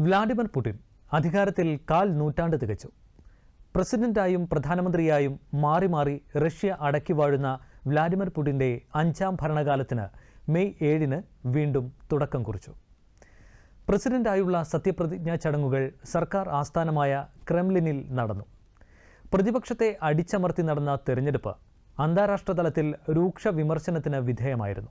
Vladimir Putin അധികാരത്തിൽ കാൽ നൂറ്റാണ്ട് തികച്ചു. പ്രസിഡന്റായും പ്രധാനമന്ത്രിയായും മാറി മാറി റഷ്യ അടക്കി വാഴുന്ന വ്ലാഡിമിർ പുടിന്റെ അഞ്ചാം ഭരണകാലത്തിന് മെയ് ഏഴിന് വീണ്ടും തുടക്കം കുറിച്ചു. പ്രസിഡന്റായുള്ള സത്യപ്രതിജ്ഞാ ചടങ്ങുകൾ സർക്കാർ ആസ്ഥാനമായ ക്രെംലിനിൽ നടന്നു. പ്രതിപക്ഷത്തെ അടിച്ചമർത്തി നടന്ന തെരഞ്ഞെടുപ്പ് അന്താരാഷ്ട്ര തലത്തിൽ രൂക്ഷ വിമർശനത്തിന് വിധേയമായിരുന്നു.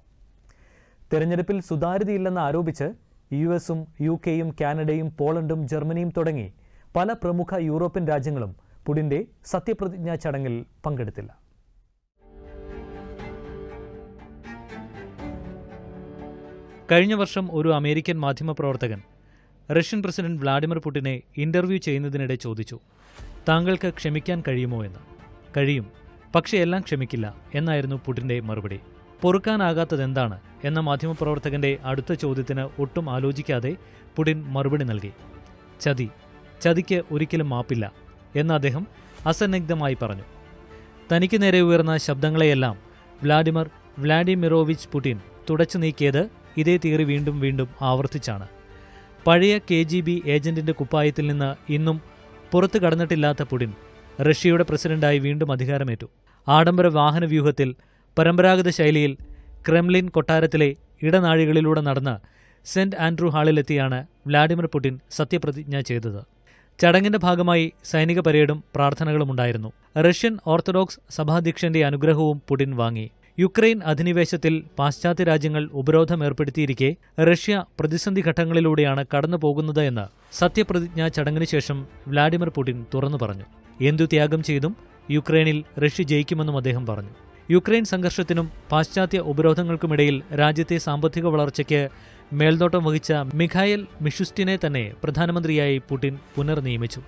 തെരഞ്ഞെടുപ്പിൽ സുതാര്യതയില്ലെന്ന് ആരോപിച്ച് യു എസും യു കെയും കാനഡയും പോളണ്ടും ജർമ്മനിയും തുടങ്ങി പല പ്രമുഖ യൂറോപ്യൻ രാജ്യങ്ങളും പുടിന്റെ സത്യപ്രതിജ്ഞാ ചടങ്ങിൽ പങ്കെടുത്തില്ല. കഴിഞ്ഞ വർഷം ഒരു അമേരിക്കൻ മാധ്യമപ്രവർത്തകൻ റഷ്യൻ പ്രസിഡന്റ് വ്ളാഡിമിർ പുടിനെ ഇന്റർവ്യൂ ചെയ്യുന്നതിനിടെ ചോദിച്ചു താങ്കൾക്ക് ക്ഷമിക്കാൻ കഴിയുമോ എന്ന്? കഴിയും പക്ഷേ എല്ലാം ക്ഷമിക്കില്ല എന്നായിരുന്നു പുടിന്റെ മറുപടി. പൊറുക്കാനാകാത്തതെന്താണ് എന്ന മാധ്യമപ്രവർത്തകന്റെ അടുത്ത ചോദ്യത്തിന് ഒട്ടും ആലോചിക്കാതെ പുടിൻ മറുപടി നൽകി. ചതി. ചതിക്ക് ഒരിക്കലും മാപ്പില്ല എന്ന് അദ്ദേഹം അസന്നിഗ്ധമായി പറഞ്ഞു. തനിക്ക് നേരെ ഉയർന്ന ശബ്ദങ്ങളെയെല്ലാം വ്ളാഡിമർ വ്ളാഡിമിറോവിച്ച് പുടിൻ തുടച്ചു നീക്കിയത് ഇതേ തിയറി വീണ്ടും വീണ്ടും ആവർത്തിച്ചാണ്. പഴയ കെ ജി ബി ഏജന്റിന്റെ കുപ്പായത്തിൽ നിന്ന് ഇന്നും പുറത്തു കടന്നിട്ടില്ലാത്ത പുടിൻ റഷ്യയുടെ പ്രസിഡന്റായി വീണ്ടും അധികാരമേറ്റു. ആഡംബര വാഹന വ്യൂഹത്തിൽ പരമ്പരാഗത ശൈലിയിൽ ക്രെംലിൻ കൊട്ടാരത്തിലെ ഇടനാഴികളിലൂടെ നടന്ന സെന്റ് ആൻഡ്രൂ ഹാളിലെത്തിയാണ് വ്ളാഡിമിർ പുടിൻ സത്യപ്രതിജ്ഞ ചെയ്തത്. ചടങ്ങിന്റെ ഭാഗമായി സൈനിക പരേഡും പ്രാർത്ഥനകളും ഉണ്ടായിരുന്നു. റഷ്യൻ ഓർത്തഡോക്സ് സഭാധ്യക്ഷന്റെ അനുഗ്രഹവും പുടിൻ വാങ്ങി. യുക്രൈൻ അധിനിവേശത്തിൽ പാശ്ചാത്യ രാജ്യങ്ങൾ ഉപരോധം ഏർപ്പെടുത്തിയിരിക്കെ റഷ്യ പ്രതിസന്ധി ഘട്ടങ്ങളിലൂടെയാണ് കടന്നു പോകുന്നത് എന്ന് സത്യപ്രതിജ്ഞാ ചടങ്ങിന് ശേഷം വ്ളാഡിമിർ പുടിൻ തുറന്നു പറഞ്ഞു. എന്തു ത്യാഗം ചെയ്തും യുക്രൈനിൽ റഷ്യ ജയിക്കുമെന്നും അദ്ദേഹം പറഞ്ഞു. യുക്രൈൻ സംഘർഷത്തിനും പാശ്ചാത്യ ഉപരോധങ്ങൾക്കുമിടയിൽ രാജ്യത്തെ സാമ്പത്തിക വളർച്ചയ്ക്ക് മേൽനോട്ടം വഹിച്ച മിഖായൽ മിഷുസ്റ്റിനെ തന്നെ പ്രധാനമന്ത്രിയായി പുടിൻ പുനർനിയമിച്ചു.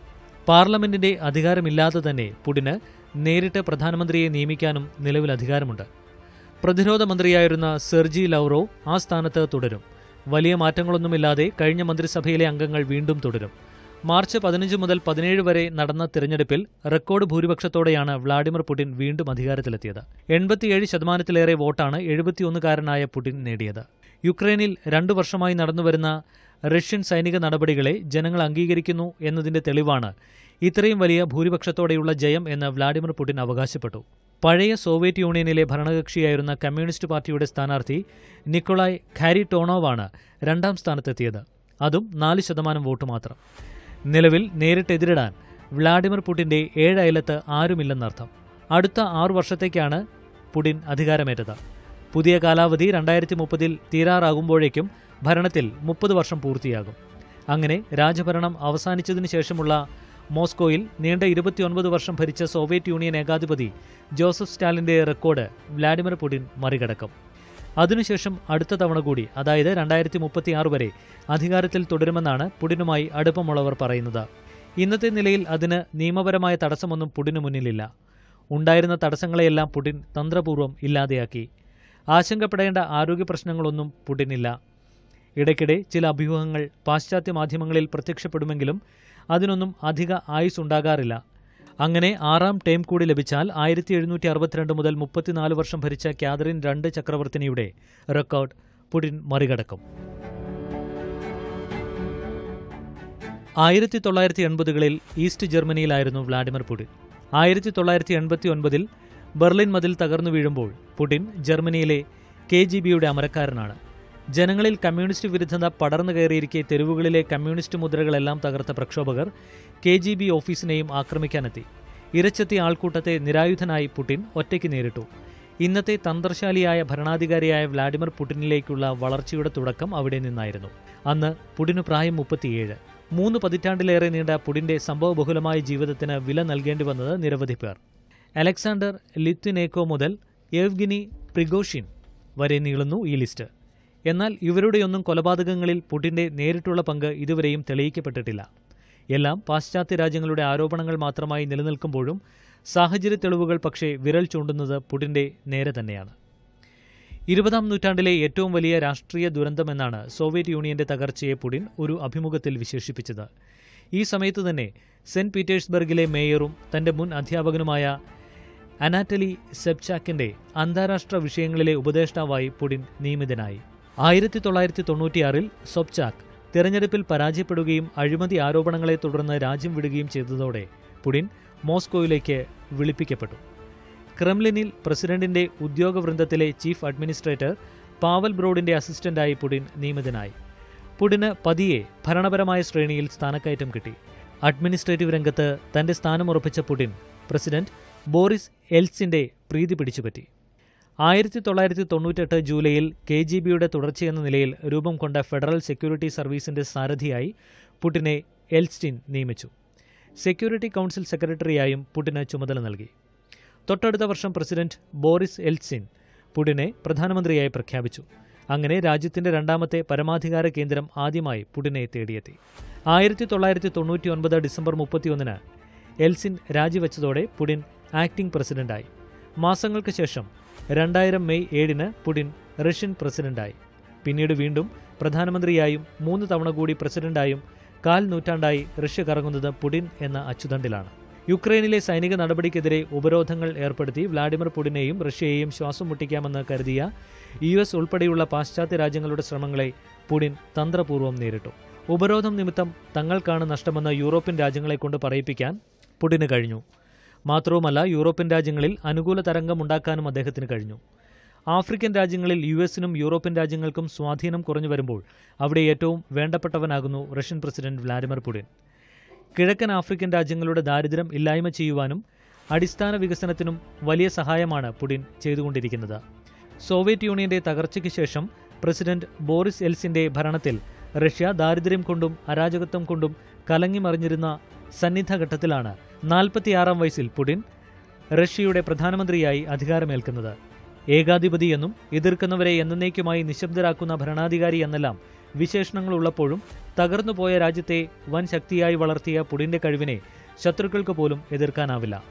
പാർലമെന്റിന്റെ അധികാരമില്ലാതെ തന്നെ പുടിന് നേരിട്ട് പ്രധാനമന്ത്രിയെ നിയമിക്കാനും നിലവിൽ അധികാരമുണ്ട്. പ്രതിരോധ മന്ത്രിയായിരുന്ന സെർജി ലൗറോ ആ സ്ഥാനത്ത് തുടരും. വലിയ മാറ്റങ്ങളൊന്നുമില്ലാതെ കഴിഞ്ഞ മന്ത്രിസഭയിലെ അംഗങ്ങൾ വീണ്ടും തുടരും. മാർച്ച് പതിനഞ്ച് മുതൽ പതിനേഴ് വരെ നടന്ന തിരഞ്ഞെടുപ്പിൽ റെക്കോർഡ് ഭൂരിപക്ഷത്തോടെയാണ് വ്ളാഡിമിർ പുടിൻ വീണ്ടും അധികാരത്തിലെത്തിയത്. എൺപത്തിയേഴ് ശതമാനത്തിലേറെ വോട്ടാണ് എഴുപത്തിയൊന്നുകാരനായ പുടിൻ നേടിയത്. യുക്രൈനിൽ രണ്ടു വർഷമായി നടന്നുവരുന്ന റഷ്യൻ സൈനിക നടപടികളെ ജനങ്ങൾ അംഗീകരിക്കുന്നു എന്നതിന്റെ തെളിവാണ് ഇത്രയും വലിയ ഭൂരിപക്ഷത്തോടെയുള്ള ജയം എന്ന് വ്ളാഡിമിർ പുടിൻ അവകാശപ്പെട്ടു. പഴയ സോവിയറ്റ് യൂണിയനിലെ ഭരണകക്ഷിയായിരുന്ന കമ്മ്യൂണിസ്റ്റ് പാർട്ടിയുടെ സ്ഥാനാർത്ഥി നിക്കോളായ് ഖാരിടോണോവാണ് രണ്ടാം സ്ഥാനത്തെത്തിയത്. അതും നാല് ശതമാനം വോട്ട് മാത്രം. നിലവിൽ നേരിട്ട് എതിരിടാൻ വ്ളാഡിമിർ പുടിന്റെ ഏഴ് ആരുമില്ലെന്നർത്ഥം. അടുത്ത ആറു വർഷത്തേക്കാണ് പുടിൻ അധികാരമേറ്റത്. പുതിയ കാലാവധി രണ്ടായിരത്തി മുപ്പതിൽ തീരാറാകുമ്പോഴേക്കും ഭരണത്തിൽ മുപ്പത് വർഷം പൂർത്തിയാകും. അങ്ങനെ രാജഭരണം അവസാനിച്ചതിനു ശേഷമുള്ള മോസ്കോയിൽ നീണ്ട ഇരുപത്തിയൊൻപത് വർഷം ഭരിച്ച സോവിയറ്റ് യൂണിയൻ ഏകാധിപതി ജോസഫ് സ്റ്റാലിന്റെ റെക്കോർഡ് വ്ളാഡിമിർ പുടിൻ മറികടക്കും. അതിനുശേഷം അടുത്ത തവണ കൂടി അതായത് രണ്ടായിരത്തി മുപ്പത്തിയാറ് വരെ അധികാരത്തിൽ തുടരുമെന്നാണ് പുടിനുമായി അടുപ്പമുള്ളവർ പറയുന്നത്. ഇന്നത്തെ നിലയിൽ അതിന് നിയമപരമായ തടസ്സമൊന്നും പുടിനു മുന്നിലില്ല. ഉണ്ടായിരുന്ന തടസ്സങ്ങളെയെല്ലാം പുടിൻ തന്ത്രപൂർവം ഇല്ലാതെയാക്കി. ആശങ്കപ്പെടേണ്ട ആരോഗ്യ പ്രശ്നങ്ങളൊന്നും പുടിനില്ല. ഇടയ്ക്കിടെ ചില അഭ്യൂഹങ്ങൾ പാശ്ചാത്യ മാധ്യമങ്ങളിൽ പ്രത്യക്ഷപ്പെടുമെങ്കിലും അതിനൊന്നും അധിക ആയുസ് ഉണ്ടാകാറില്ല അങ്ങനെ ആറാം ടേം കൂടി ലഭിച്ചാൽ ആയിരത്തി എഴുന്നൂറ്റി അറുപത്തിരണ്ട് മുതൽ മുപ്പത്തിനാല് വർഷം ഭരിച്ച കാതറിൻ രണ്ട് ചക്രവർത്തിനിയുടെ റെക്കോർഡ് പുടിൻ മറികടക്കും. ആയിരത്തി തൊള്ളായിരത്തി എൺപതുകളിൽ ഈസ്റ്റ് ജർമ്മനിയിലായിരുന്നു വ്ളാഡിമിർ പുടിൻ. ആയിരത്തി തൊള്ളായിരത്തി എൺപത്തി ഒൻപതിൽ ബെർലിൻ മതിൽ തകർന്നു വീഴുമ്പോൾ പുടിൻ ജർമ്മനിയിലെ കെ ജി ബിയുടെ അമരക്കാരനാണ്. ജനങ്ങളിൽ കമ്മ്യൂണിസ്റ്റ് വിരുദ്ധത പടർന്നു കയറിയിരിക്കെ തെരുവുകളിലെ കമ്മ്യൂണിസ്റ്റ് മുദ്രകളെല്ലാം തകർത്ത പ്രക്ഷോഭകർ കെ ജി ബി ഓഫീസിനെയും ആക്രമിക്കാനെത്തി. ഇരച്ചെത്തിയ ആൾക്കൂട്ടത്തെ നിരായുധനായി പുടിൻ ഒറ്റയ്ക്ക് നേരിട്ടു. ഇന്നത്തെ തന്ത്രശാലിയായ ഭരണാധികാരിയായ വ്ളാഡിമിർ പുടിനിലേക്കുള്ള വളർച്ചയുടെ തുടക്കം അവിടെ നിന്നായിരുന്നു. അന്ന് പുടിനു പ്രായം മുപ്പത്തിയേഴ്. മൂന്ന് പതിറ്റാണ്ടിലേറെ നീണ്ട പുടിന്റെ സംഭവബഹുലമായ ജീവിതത്തിന് വില നൽകേണ്ടി വന്നത് നിരവധി പേർ. അലക്സാണ്ടർ ലിത്വിനേക്കോ മുതൽ എവ്ഗിനി പ്രിഗോഷിൻ വരെ നീളുന്നു ഈ ലിസ്റ്റ്. എന്നാൽ ഇവരുടെയൊന്നും കൊലപാതകങ്ങളിൽ പുടിന്റെ നേരിട്ടുള്ള പങ്ക് ഇതുവരെയും തെളിയിക്കപ്പെട്ടിട്ടില്ല. എല്ലാം പാശ്ചാത്യ രാജ്യങ്ങളുടെ ആരോപണങ്ങൾ മാത്രമായി നിലനിൽക്കുമ്പോഴും സാഹചര്യ തെളിവുകൾ പക്ഷേ വിരൽ ചൂണ്ടുന്നത് പുടിന്റെ നേരെ തന്നെയാണ്. ഇരുപതാം നൂറ്റാണ്ടിലെ ഏറ്റവും വലിയ രാഷ്ട്രീയ ദുരന്തമെന്നാണ് സോവിയറ്റ് യൂണിയന്റെ തകർച്ചയെ പുടിൻ ഒരു അഭിമുഖത്തിൽ വിശേഷിപ്പിച്ചത്. ഈ സമയത്ത് തന്നെ സെന്റ് പീറ്റേഴ്സ്ബർഗിലെ മേയറും തന്റെ മുൻ അധ്യാപകനുമായ അനാറ്റലി സെപ്ചാക്കിന്റെ അന്താരാഷ്ട്ര വിഷയങ്ങളിലെ ഉപദേഷ്ടാവായി പുടിൻ നിയമിതനായി. ആയിരത്തി തൊള്ളായിരത്തി തൊണ്ണൂറ്റിയാറിൽ സൊപ്ചാക്ക് തിരഞ്ഞെടുപ്പിൽ പരാജയപ്പെടുകയും അഴിമതി ആരോപണങ്ങളെ തുടർന്ന് രാജ്യം വിടുകയും ചെയ്തതോടെ പുടിൻ മോസ്കോയിലേക്ക് വിളിപ്പിക്കപ്പെട്ടു. ക്രെംലിനിൽ പ്രസിഡന്റിന്റെ ഉദ്യോഗവൃന്ദത്തിലെ ചീഫ് അഡ്മിനിസ്ട്രേറ്റർ പാവൽ ബ്രോഡിന്റെ അസിസ്റ്റന്റായി പുടിൻ നിയമിതനായി. പുടിന് പതിയെ ഭരണപരമായ ശ്രേണിയിൽ സ്ഥാനക്കയറ്റം കിട്ടി. അഡ്മിനിസ്ട്രേറ്റീവ് രംഗത്ത് തന്റെ സ്ഥാനം ഉറപ്പിച്ച പുടിൻ പ്രസിഡന്റ് ബോറിസ് എൽസിന്റെ പ്രീതി പിടിച്ചുപറ്റി. ആയിരത്തി തൊള്ളായിരത്തി തൊണ്ണൂറ്റെട്ട് ജൂലൈയിൽ കെ ജി ബിയുടെ തുടർച്ചയെന്ന നിലയിൽ രൂപം കൊണ്ട ഫെഡറൽ സെക്യൂരിറ്റി സർവീസിന്റെ സാരഥിയായി പുടിനെ എൽസ്റ്റിൻ നിയമിച്ചു. സെക്യൂരിറ്റി കൗൺസിൽ സെക്രട്ടറിയായും പുടിന് ചുമതല നൽകി. തൊട്ടടുത്ത വർഷം പ്രസിഡന്റ് ബോറിസ് എൽസിൻ പുടിനെ പ്രധാനമന്ത്രിയായി പ്രഖ്യാപിച്ചു. അങ്ങനെ രാജ്യത്തിന്റെ രണ്ടാമത്തെ പരമാധികാര കേന്ദ്രം ആദ്യമായി പുടിനെ തേടിയെത്തി. ആയിരത്തി തൊള്ളായിരത്തി തൊണ്ണൂറ്റി ഒൻപത് ഡിസംബർ മുപ്പത്തിയൊന്നിന് എൽസിൻ രാജിവെച്ചതോടെ പുടിൻ ആക്ടിംഗ് പ്രസിഡന്റായി. മാസങ്ങൾക്ക് ശേഷം രണ്ടായിരം മെയ് ഏഴിന് പുടിൻ റഷ്യൻ പ്രസിഡന്റായി. പിന്നീട് വീണ്ടും പ്രധാനമന്ത്രിയായും മൂന്ന് തവണ കൂടി പ്രസിഡന്റായും കാൽ നൂറ്റാണ്ടായി റഷ്യ കറങ്ങുന്നത് പുടിൻ എന്ന അച്ചുതണ്ടിലാണ്. യുക്രൈനിലെ സൈനിക നടപടിക്കെതിരെ ഉപരോധങ്ങൾ ഏർപ്പെടുത്തി വ്ളാഡിമിർ പുടിനെയും റഷ്യയെയും ശ്വാസം മുട്ടിക്കാമെന്ന് കരുതിയ യു എസ് ഉൾപ്പെടെയുള്ള പാശ്ചാത്യ രാജ്യങ്ങളുടെ ശ്രമങ്ങളെ പുടിൻ തന്ത്രപൂർവം നേരിട്ടു. ഉപരോധം നിമിത്തം തങ്ങൾക്കാണ് നഷ്ടമെന്ന് യൂറോപ്യൻ രാജ്യങ്ങളെക്കൊണ്ട് പറയിപ്പിക്കാൻ പുടിന് കഴിഞ്ഞു. മാത്രവുമല്ല യൂറോപ്യൻ രാജ്യങ്ങളിൽ അനുകൂല തരംഗമുണ്ടാക്കാനും അദ്ദേഹത്തിന് കഴിഞ്ഞു. ആഫ്രിക്കൻ രാജ്യങ്ങളിൽ യു എസിനും യൂറോപ്യൻ രാജ്യങ്ങൾക്കും സ്വാധീനം കുറഞ്ഞു വരുമ്പോൾ അവിടെ ഏറ്റവും വേണ്ടപ്പെട്ടവനാകുന്നു റഷ്യൻ പ്രസിഡന്റ് വ്ളാഡിമിർ പുടിൻ. കിഴക്കൻ ആഫ്രിക്കൻ രാജ്യങ്ങളുടെ ദാരിദ്ര്യം ഇല്ലായ്മ ചെയ്യുവാനും അടിസ്ഥാന വികസനത്തിനും വലിയ സഹായമാണ് പുടിൻ ചെയ്തുകൊണ്ടിരിക്കുന്നത്. സോവിയറ്റ് യൂണിയന്റെ തകർച്ചയ്ക്ക് ശേഷം പ്രസിഡന്റ് ബോറിസ് എൽസിന്റെ ഭരണത്തിൽ റഷ്യ ദാരിദ്ര്യം കൊണ്ടും അരാജകത്വം കൊണ്ടും കലങ്ങിമറിഞ്ഞിരുന്ന സന്നിദ്ധഘട്ടത്തിലാണ് നാൽപ്പത്തിയാറാം വയസ്സിൽ പുടിൻ റഷ്യയുടെ പ്രധാനമന്ത്രിയായി അധികാരമേൽക്കുന്നത്. ഏകാധിപതി എന്നും എതിർക്കുന്നവരെ എന്നേക്കുമായി നിശബ്ദരാക്കുന്ന ഭരണാധികാരി എന്നെല്ലാം വിശേഷണങ്ങളുള്ളപ്പോഴും തകർന്നുപോയ രാജ്യത്തെ വൻ ശക്തിയായി വളർത്തിയ പുടിന്റെ കഴിവിനെ ശത്രുക്കൾക്ക് പോലും എതിർക്കാനാവില്ല.